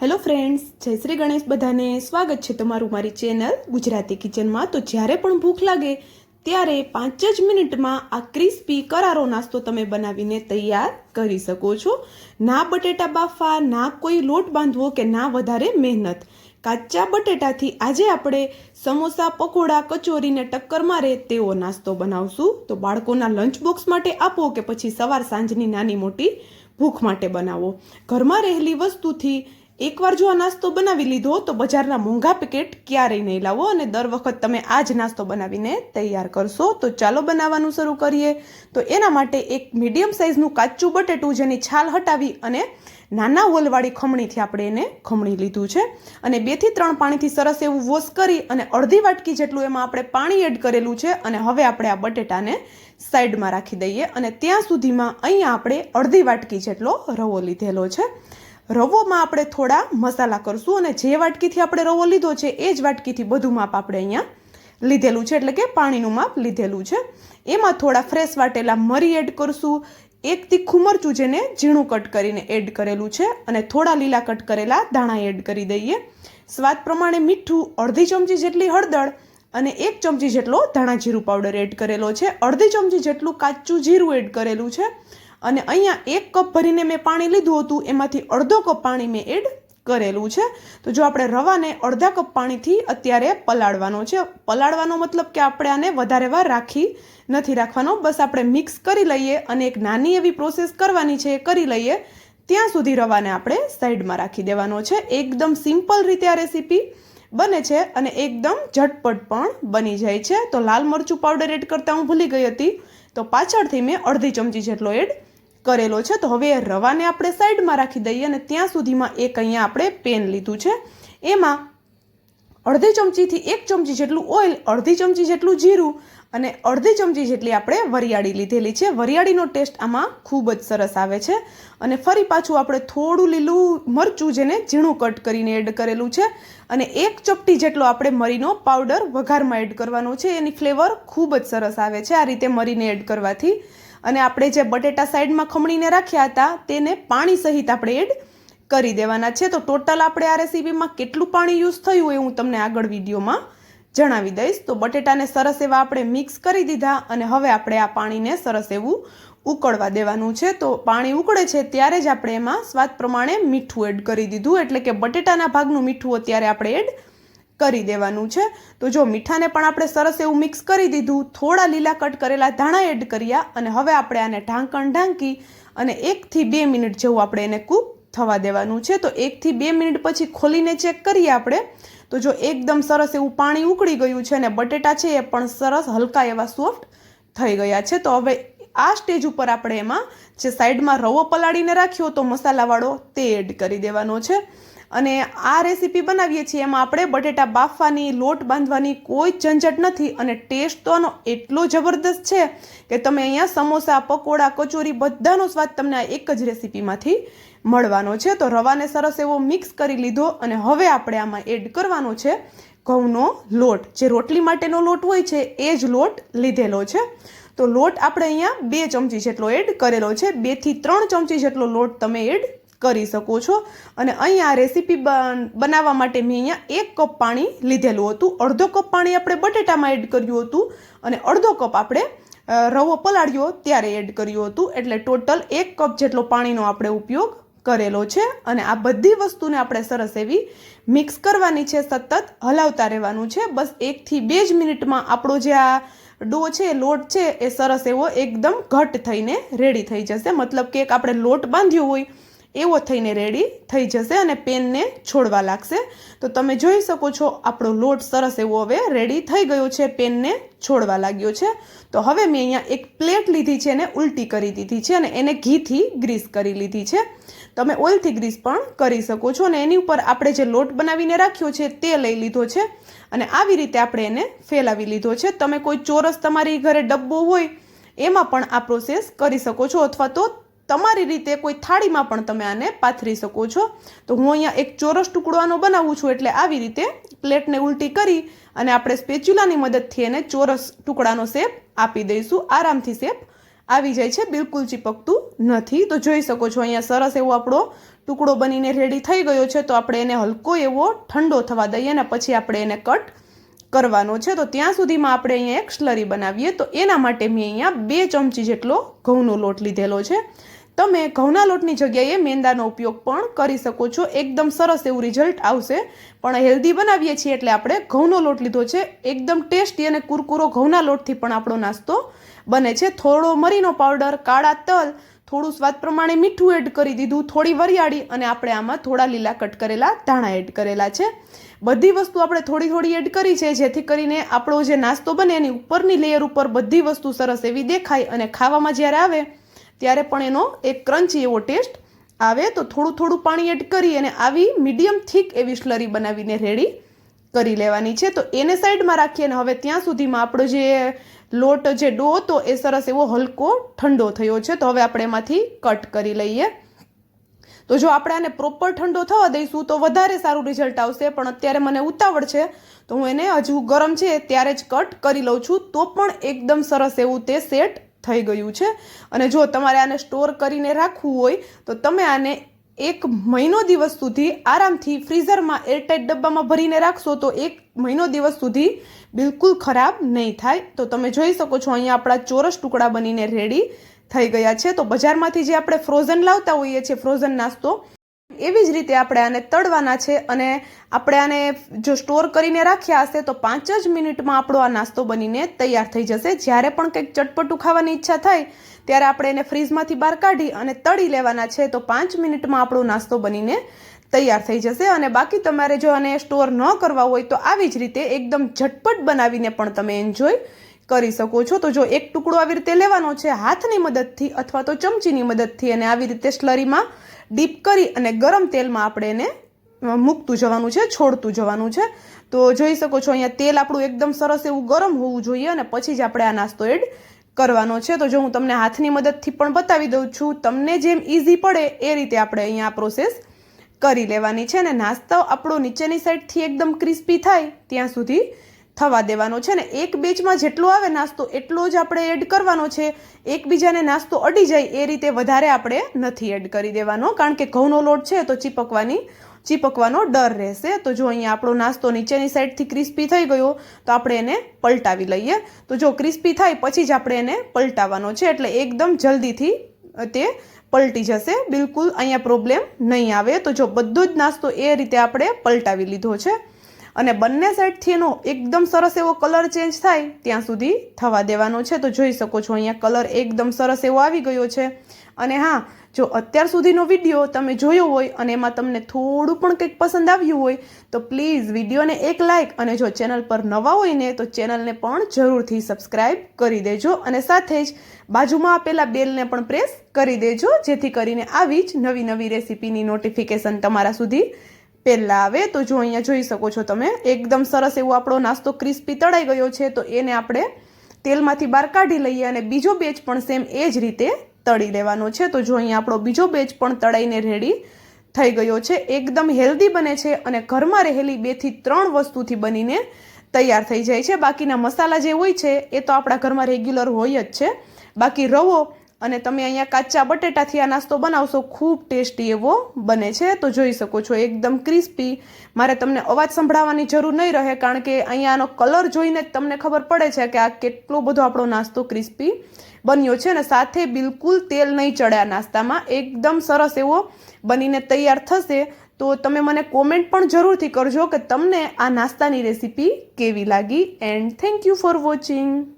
Hello friends જય શ્રી ગણેશ બધાને સ્વાગત છે તમારું મારી ચેનલ ગુજરાતી કિચનમાં તો જ્યારે પણ ભૂખ લાગે, ત્યારે પાંચ જ મિનિટમાં આ ક્રિસ્પી કરારો નાસ્તો તમે બનાવીને તૈયાર કરી શકો છો. ના બટેટા બાફા, ના કોઈ લોટ બાંધવો કે ના વધારે મહેનત. કાચા બટેટાથી આજે આપણે સમોસા, પકોડા, કચોરીને ટક્કર મારે તેવો નાસ્તો બનાવશું. તો બાળકોના લંચ બોક્સ માટે આપો કે પછી સવાર સાંજની નાની મોટી ભૂખ માટે બનાવો. ઘરમાં રહેલી વસ્તુથી એકવાર જો આ નાસ્તો બનાવી લીધો, તો બજારના મોંઘા પેકેટ ક્યારેય નહીં લાવો અને દર વખત તમે આ જ નાસ્તો બનાવીને તૈયાર કરશો. તો ચાલો બનાવવાનું શરૂ કરીએ. તો એના માટે એક મીડિયમ સાઇઝનું કાચું બટેટું જેની છાલ હટાવી અને નાના હોલવાળી ખમણીથી આપણે એને ખમણી લીધું છે. અને બેથી ત્રણ પાણીથી સરસ એવું વોશ કરી અને અડધી વાટકી જેટલું એમાં આપણે પાણી એડ કરેલું છે. અને હવે આપણે આ બટેટાને સાઈડમાં રાખી દઈએ અને ત્યાં સુધીમાં અહીંયા આપણે અડધી વાટકી જેટલો રવો લીધેલો છે. રવોમાં આપણે થોડા મસાલા કરશું અને જે વાટકીથી આપણે રવો લીધો છે, એ જ વાટકીથી બધું માપ આપણે અહીંયા લીધેલું છે, એટલે કે પાણીનું માપ લીધેલું છે. એમાં થોડા ફ્રેશ વાટેલા મરી એડ કરશું, એક તીખું મરચું જેને ઝીણું કટ કરીને એડ કરેલું છે, અને થોડા લીલા કટ કરેલા દાણા એડ કરી દઈએ. સ્વાદ પ્રમાણે મીઠું અડધી ચમચી જેટલી હળદર અને એક ચમચી જેટલો ધાણા જીરું પાવડર એડ કરેલો છે. અડધી ચમચી જેટલું કાચું જીરું એડ કરેલું છે. અને અહીંયા એક કપ ભરીને મેં પાણી લીધું હતું. એમાંથી અડધો કપ પાણી મેં એડ કરેલું છે. તો જો આપણે રવાને અડધા કપ પાણીથી અત્યારે પલાળવાનો છે. પલાળવાનો મતલબ કે આપણે આને વધારે વાર રાખી નથી રાખવાનો. બસ આપણે મિક્સ કરી લઈએ અને એક નાની એવી પ્રોસેસ કરવાની છે. એ કરી લઈએ. ત્યાં સુધી રવાને આપણે સાઈડમાં રાખી દેવાનો છે. એકદમ સિમ્પલ રીતે આ રેસીપી બને છે અને એકદમ ઝટપટ પણ બની જાય છે. તો લાલ મરચું પાવડર એડ કરતાં હું ભૂલી ગઈ હતી. તો પાછળથી મેં અડધી ચમચી જેટલો એડ કરેલો છે. તો હવે રવાને આપણે સાઈડમાં રાખી દઈએ અને ત્યાં સુધીમાં એક અહીંયા આપણે પેન લીધું છે. એમાં અડધી ચમચીથી એક ચમચી જેટલું ઓઇલ અડધી ચમચી જેટલું જીરું અને અડધી ચમચી જેટલી આપણે વરિયાળી લીધેલી છે. વરિયાળીનો ટેસ્ટ આમાં ખૂબ જ સરસ આવે છે. અને ફરી પાછું આપણે થોડું લીલું મરચું જેને ઝીણું કટ કરીને એડ કરેલું છે. અને એક ચપટી જેટલો આપણે મરીનો પાવડર વઘારમાં એડ કરવાનો છે. એની ફ્લેવર ખૂબ જ સરસ આવે છે આ રીતે મરીને એડ કરવાથી. અને આપણે જે બટેટા સાઈડમાં ખમણીને રાખ્યા હતા તેને પાણી સહિત આપણે એડ કરી દેવાના છે. તો ટોટલ આપણે આ રેસીપીમાં કેટલું પાણી યુઝ થયું એ હું તમને આગળ વિડીયોમાં જણાવી દઈશ. તો બટેટાને સરસ એવા આપણે મિક્સ કરી દીધા અને હવે આપણે આ પાણીને સરસ એવું ઉકળવા દેવાનું છે. તો પાણી ઉકળે છે ત્યારે જ આપણે એમાં સ્વાદ પ્રમાણે મીઠું એડ કરી દીધું. એટલે કે બટેટાના ભાગનું મીઠું અત્યારે આપણે એડ કરી દેવાનું છે. તો જો મીઠાને પણ આપણે સરસ એવું મિક્સ કરી દીધું, થોડા લીલા કટ કરેલા ધાણા એડ કર્યા અને હવે આપણે આને ઢાંકણ ઢાંકી અને એકથી બે મિનિટ જેવું આપણે એને કૂક થવા દેવાનું છે. તો એકથી બે મિનિટ પછી ખોલીને ચેક કરીએ આપણે. તો જો એકદમ સરસ એવું પાણી ઉકળી ગયું છે ને બટેટા છે એ પણ સરસ હલકા એવા સોફ્ટ થઈ ગયા છે. તો હવે આ સ્ટેજ ઉપર આપણે એમાં જે સાઈડમાં રવો પલાળીને રાખ્યો તો મસાલાવાળો તે એડ કરી દેવાનો છે. અને આ રેસીપી બનાવીએ છીએ એમાં આપણે બટેટા બાફવાની, લોટ બાંધવાની કોઈ ઝંઝટ નથી અને ટેસ્ટ તો આનો એટલો જબરદસ્ત છે કે તમે અહીંયા સમોસા, પકોડા, કચોરી બધાનો સ્વાદ તમને આ એક જ રેસીપીમાંથી મળવાનો છે. તો રવાને સરસ એવો મિક્સ કરી લીધો અને હવે આપણે આમાં એડ કરવાનો છે ઘઉંનો લોટ. જે રોટલી માટેનો લોટ હોય છે, એ જ લોટ લીધેલો છે. તો લોટ આપણે અહીંયા બે ચમચી જેટલો એડ કરેલો છે. બેથી ત્રણ ચમચી જેટલો લોટ તમે એડ કરી શકો છો. અને અહીંયા રેસીપી બનાવવા માટે મેં અહીંયા એક કપ પાણી લીધેલું હતું. અડધો કપ પાણી આપણે બટેટામાં એડ કર્યું હતું અને અડધો કપ આપણે રવો પલાળ્યો ત્યારે એડ કર્યું હતું. એટલે ટોટલ એક કપ જેટલો પાણીનો આપણે ઉપયોગ કરેલો છે. અને આ બધી વસ્તુને આપણે સરસ એવી મિક્સ કરવાની છે, સતત હલાવતા રહેવાનું છે. બસ એકથી બે જ મિનિટમાં આપણો જે આ ડો છે, લોટ છે, એ સરસ એવો એકદમ ઘટ થઈને રેડી થઈ જશે. મતલબ કે એક આપણે લોટ બાંધ્યો હોય એવો થઈને રેડી થઈ જશે અને પેનને છોડવા લાગશે. તો તમે જોઈ શકો છો, આપણો લોટ સરસ એવો હવે રેડી થઈ ગયો છે, પેનને છોડવા લાગ્યો છે. તો હવે મેં અહીંયા એક પ્લેટ લીધી છે અને ઉલટી કરી દીધી છે અને એને ઘીથી ગ્રીસ કરી લીધી છે. તમે ઓઇલથી ગ્રીસ પણ કરી શકો છો અને એની ઉપર આપણે જે લોટ બનાવીને રાખ્યો છે તે લઈ લીધો છે અને આવી રીતે આપણે એને ફેલાવી લીધો છે. તમે કોઈ ચોરસ તમારી ઘરે ડબ્બો હોય, એમાં પણ આ પ્રોસેસ કરી શકો છો અથવા તો તમારી રીતે કોઈ થાળીમાં પણ તમે આને પાથરી શકો છો. તો હું અહીંયા એક ચોરસ ટુકડોનો બનાવું છું એટલે આવી રીતે પ્લેટને ઉલટી કરી અને આપણે સ્પેચ્યુલાની મદદથી એને ચોરસ ટુકડાનો શેપ આપી દઈશું. આરામથી શેપ આવી જાય છે, બિલકુલ ચીપકતું નથી. તો જોઈ શકો છો અહીંયા સરસ એવો આપણો ટુકડો બનીને રેડી થઈ ગયો છે. તો આપણે એને હલકો એવો ઠંડો થવા દઈએ અને પછી આપણે એને કટ કરવાનો છે. તો ત્યાં સુધીમાં આપણે અહીંયા એક સ્લરી બનાવીએ. તો એના માટે મેં અહીંયા બે ચમચી જેટલો ઘઉંનો લોટ લીધેલો છે. તમે ઘઉંના લોટની જગ્યાએ મેંદાનો ઉપયોગ પણ કરી શકો છો. એકદમ સરસ એવું રિઝલ્ટ આવશે. પણ હેલ્ધી બનાવીએ છીએ એટલે આપણે ઘઉંનો લોટ લીધો છે. એકદમ ટેસ્ટી અને કુરકુરો ઘઉંના લોટથી પણ આપણો નાસ્તો બને છે. થોડો મરીનો પાવડર કાળા તલ, થોડું સ્વાદ પ્રમાણે મીઠું એડ કરી દીધું, થોડી વરિયાળી અને આપણે આમાં થોડા લીલા કટ કરેલા ધાણા એડ કરેલા છે. બધી વસ્તુ આપણે થોડી થોડી એડ કરી છે, જેથી કરીને આપણો જે નાસ્તો બને એની ઉપરની લેયર ઉપર બધી વસ્તુ સરસ એવી દેખાય અને ખાવામાં જ્યારે આવે ત્યારે પણ એનો એક ક્રન્ચી એવો ટેસ્ટ આવે તો થોડું થોડું પાણી એડ કરી અને આવી મીડિયમ થીક એવી સ્લરી બનાવીને રેડી કરી લેવાની છે. તો એને સાઈડમાં રાખીએ અને હવે ત્યાં સુધીમાં આપણો જે લોટ જે ડો હતો એ સરસ એવો હલકો ઠંડો થયો છે. તો હવે આપણે એમાંથી કટ કરી લઈએ. તો જો આપણે આને પ્રોપર ઠંડો થવા દઈશું તો વધારે સારું રિઝલ્ટ આવશે. પણ અત્યારે મને ઉતાવળ છે. તો હું એને હજુ ગરમ છે ત્યારે જ કટ કરી લઉં છું. તો પણ એકદમ સરસ એવું તે સેટ થઈ ગયું છે. અને જો તમારે આને સ્ટોર કરીને રાખવું હોય, તો તમે આને એક મહિનો દિવસ સુધી આરામથી ફ્રીઝરમાં એરટાઇટ ડબ્બામાં ભરીને રાખશો, તો એક મહિનો દિવસ સુધી બિલકુલ ખરાબ નહીં થાય. તો તમે જોઈ શકો છો, અહીંયા આપણા ચોરસ ટુકડા બનીને રેડી થઈ ગયા છે. તો બજારમાંથી જે આપણે ફ્રોઝન લાવતા હોઈએ છીએ ફ્રોઝન નાસ્તો એવી જ રીતે આપણે આને તળવાના છે અને આપણે આને જો સ્ટોર કરીને રાખ્યા હશે તો પાંચ જ મિનિટમાં આપણો આ નાસ્તો બનીને તૈયાર થઈ જશે. જ્યારે પણ કંઈક ચટપટું ખાવાની ઈચ્છા થાય ત્યારે આપણે એને ફ્રીઝમાંથી બહાર કાઢી અને તળી લેવાના છે તો પાંચ મિનિટમાં આપણો નાસ્તો બનીને તૈયાર થઈ જશે. અને બાકી તમારે જો આને સ્ટોર ન કરવા હોય તો આવી જ રીતે એકદમ ઝટપટ બનાવીને પણ તમે એન્જોય કરી શકો છો. તો જો એક ટુકડો આવી રીતે લેવાનો છે, હાથની મદદથી અથવા તો ચમચીની મદદથી અને આવી રીતે સ્લરીમાં ડીપ કરી અને ગરમ તેલમાં આપણે એને મૂકતું જવાનું છે, છોડતું જવાનું છે. તો જોઈ શકો છો, અહીંયા તેલ આપણું એકદમ સરસ એવું ગરમ હોવું જોઈએ અને પછી જ આપણે આ નાસ્તો એડ કરવાનો છે. તો જો હું તમને હાથની મદદથી પણ બતાવી દઉં છું, તમને જેમ ઇઝી પડે એ રીતે આપણે અહીંયા પ્રોસેસ કરી લેવાની છે. અને નાસ્તો આપણો નીચેની સાઈડથી એકદમ ક્રિસ્પી થાય ત્યાં સુધી થવા દેવાનો છે ને એક બેચમાં જેટલો આવે નાસ્તો, એટલો જ આપણે એડ કરવાનો છે. એકબીજાને નાસ્તો અડી જાય, એ રીતે વધારે આપણે નથી એડ કરી દેવાનો. કારણ કે ઘઉંનો લોટ છે તો ચીપકવાની, ચીપકવાનો ડર રહેશે. તો જો અહીંયા આપણો નાસ્તો નીચેની સાઈડથી ક્રિસ્પી થઈ ગયો, તો આપણે એને પલટાવી લઈએ. તો જો ક્રિસ્પી થાય, પછી જ આપણે એને પલટાવવાનો છે. એટલે એકદમ જલ્દીથી તે પલટી જશે. બિલકુલ અહીંયા પ્રોબ્લેમ નહીં આવે. તો જો બધો જ નાસ્તો એ રીતે આપણે પલટાવી લીધો છે. અને બંને સાઈડથી એનો એકદમ સરસ એવો કલર ચેન્જ થાય, ત્યાં સુધી થવા દેવાનો છે. તો જોઈ શકો છો, અહીંયા કલર એકદમ સરસ એવો આવી ગયો છે. અને હા, જો અત્યાર સુધીનો વીડિયો તમે જોયો હોય અને એમાં તમને થોડું પણ કંઈક પસંદ આવ્યું હોય, તો પ્લીઝ વિડીયોને એક લાઇક અને જો ચેનલ પર નવા હોય ને, તો ચેનલને પણ જરૂરથી સબસ્ક્રાઇબ કરી દેજો અને સાથે જ બાજુમાં આપેલા બેલને પણ પ્રેસ કરી દેજો, જેથી કરીને આવી જ નવી નવી રેસીપીની નોટિફિકેશન તમારા સુધી પહેલાં આવે તો જો અહીંયા જોઈ શકો છો તમે, એકદમ સરસ એવો આપણો નાસ્તો ક્રિસ્પી તળાઈ ગયો છે, તો એને આપણે તેલમાંથી બહાર કાઢી લઈએ અને બીજો બેચ પણ સેમ એ જ રીતે તળી લેવાનો છે. તો જો અહીંયા આપણો બીજો બેચ પણ તળાઈને રેડી થઈ ગયો છે. એકદમ હેલ્ધી બને છે અને ઘરમાં રહેલી બેથી ત્રણ વસ્તુથી બનીને તૈયાર થઈ જાય છે. બાકીના મસાલા જે હોય છે, એ તો આપણા ઘરમાં રેગ્યુલર હોય જ છે. બાકી રવો અને તમે અહીંયા કાચા બટેટાથી આ નાસ્તો બનાવશો, ખૂબ ટેસ્ટી એવો બને છે. તો જોઈ શકો છો, એકદમ ક્રિસ્પી. મારે તમને અવાજ સંભળાવવાની જરૂર નહીં રહે, કારણ કે અહીંયા આનો કલર જોઈને જ તમને ખબર પડે છે કે આ કેટલો બધો આપણો નાસ્તો ક્રિસ્પી બન્યો છે અને સાથે બિલકુલ તેલ નહીં ચડ્યા નાસ્તામાં. એકદમ સરસ એવો બનીને તૈયાર થશે. તો તમે મને કોમેન્ટ પણ જરૂરથી કરજો કે તમને આ નાસ્તાની રેસીપી કેવી લાગી, and thank you for watching.